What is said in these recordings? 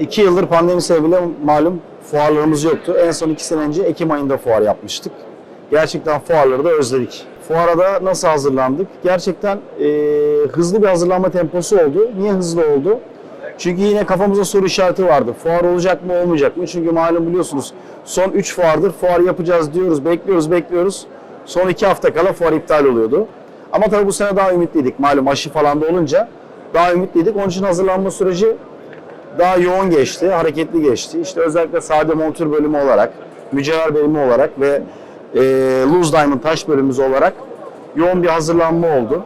iki yıldır pandemi sebebiyle malum fuarlarımız yoktu. En son iki sene önce Ekim ayında fuar yapmıştık. Gerçekten fuarları da özledik. Fuara da nasıl hazırlandık? Gerçekten e, hızlı bir hazırlanma temposu oldu. Niye hızlı oldu? Çünkü yine kafamızda soru işareti vardı. Fuar olacak mı olmayacak mı? Çünkü malum biliyorsunuz son 3 fuardır fuar yapacağız diyoruz, bekliyoruz, bekliyoruz. Son 2 hafta kala fuar iptal oluyordu. Ama tabii bu sene daha ümitliydik. Malum aşı falan da olunca daha ümitliydik. Onun için hazırlanma süreci daha yoğun geçti, hareketli geçti. İşte özellikle sade montür bölümü olarak, mücevher bölümü olarak ve e, loose diamond taş bölümümüz olarak yoğun bir hazırlanma oldu.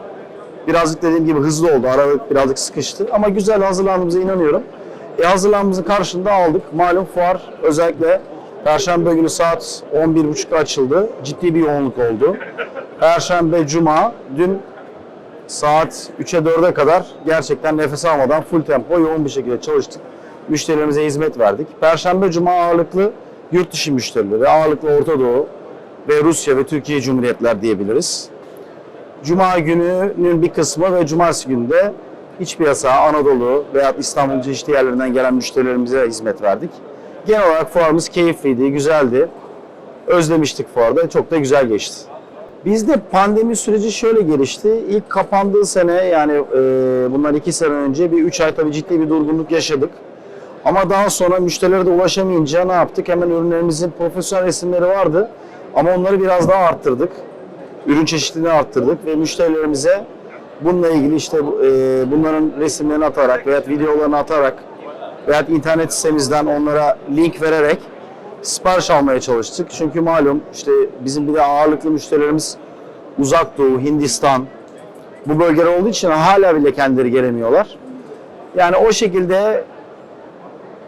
Birazcık dediğim gibi hızlı oldu, aralık birazcık sıkıştı ama güzel hazırlandığımıza inanıyorum. E, hazırlandığımızın karşılığında aldık. Malum fuar özellikle Perşembe günü saat 11.30'da açıldı. Ciddi bir yoğunluk oldu. Perşembe, Cuma, dün saat 3'e 4'e kadar gerçekten nefes almadan full tempo yoğun bir şekilde çalıştık. Müşterilerimize hizmet verdik. Perşembe, Cuma ağırlıklı yurt dışı müşterileri, ağırlıklı Orta Doğu ve Rusya ve Türkiye Cumhuriyetler diyebiliriz. Cuma gününün bir kısmı ve cumartesi günü de iç piyasa, Anadolu veya İstanbul çeşitli yerlerinden gelen müşterilerimize hizmet verdik. Genel olarak fuarımız keyifliydi, güzeldi. Özlemiştik fuarda, çok da güzel geçti. Bizde pandemi süreci şöyle gelişti. İlk kapandığı sene yani e, bundan iki sene önce bir üç ay tabii ciddi bir durgunluk yaşadık. Ama daha sonra müşterilere de ulaşamayınca ne yaptık? Hemen ürünlerimizin profesyonel resimleri vardı. Ama onları biraz daha arttırdık. Ürün çeşitliliğini arttırdık ve müşterilerimize bununla ilgili işte e, bunların resimlerini atarak veya videolarını atarak veya internet sitemizden onlara link vererek sipariş almaya çalıştık. Çünkü malum işte bizim bir de ağırlıklı müşterilerimiz Uzak Doğu, Hindistan bu bölgeler olduğu için hala bile kendileri gelemiyorlar. Yani o şekilde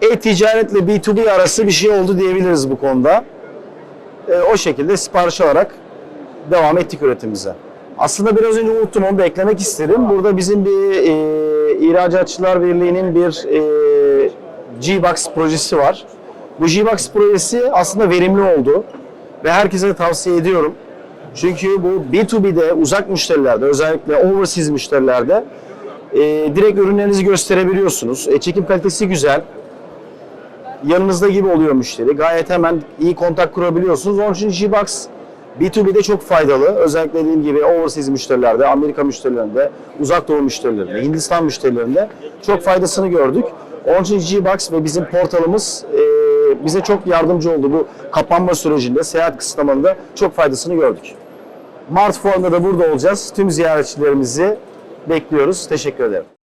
e-ticaretle B2B arası bir şey oldu diyebiliriz bu konuda. E, o şekilde sipariş alarak devam ettik üretimimize. Aslında biraz önce unuttum onu da eklemek isterim. Burada bizim bir e, İhracatçılar Birliği'nin bir e, G-Box projesi var. Bu G-Box projesi aslında verimli oldu ve herkese tavsiye ediyorum. Çünkü bu B2B'de uzak müşterilerde özellikle overseas müşterilerde e, direkt ürünlerinizi gösterebiliyorsunuz. E, çekim kalitesi güzel. Yanınızda gibi oluyor müşteri. Gayet hemen iyi kontak kurabiliyorsunuz. Onun için G-Box B2B'de çok faydalı. Özellikle dediğim gibi overseas müşterilerde, Amerika müşterilerinde, uzak doğu müşterilerinde, Hindistan müşterilerinde çok faydasını gördük. Onun için G-Box ve bizim portalımız e, bize çok yardımcı oldu. Bu kapanma sürecinde, seyahat kısıtlamalarında çok faydasını gördük. Mart fuarında da burada olacağız. Tüm ziyaretçilerimizi bekliyoruz. Teşekkür ederim.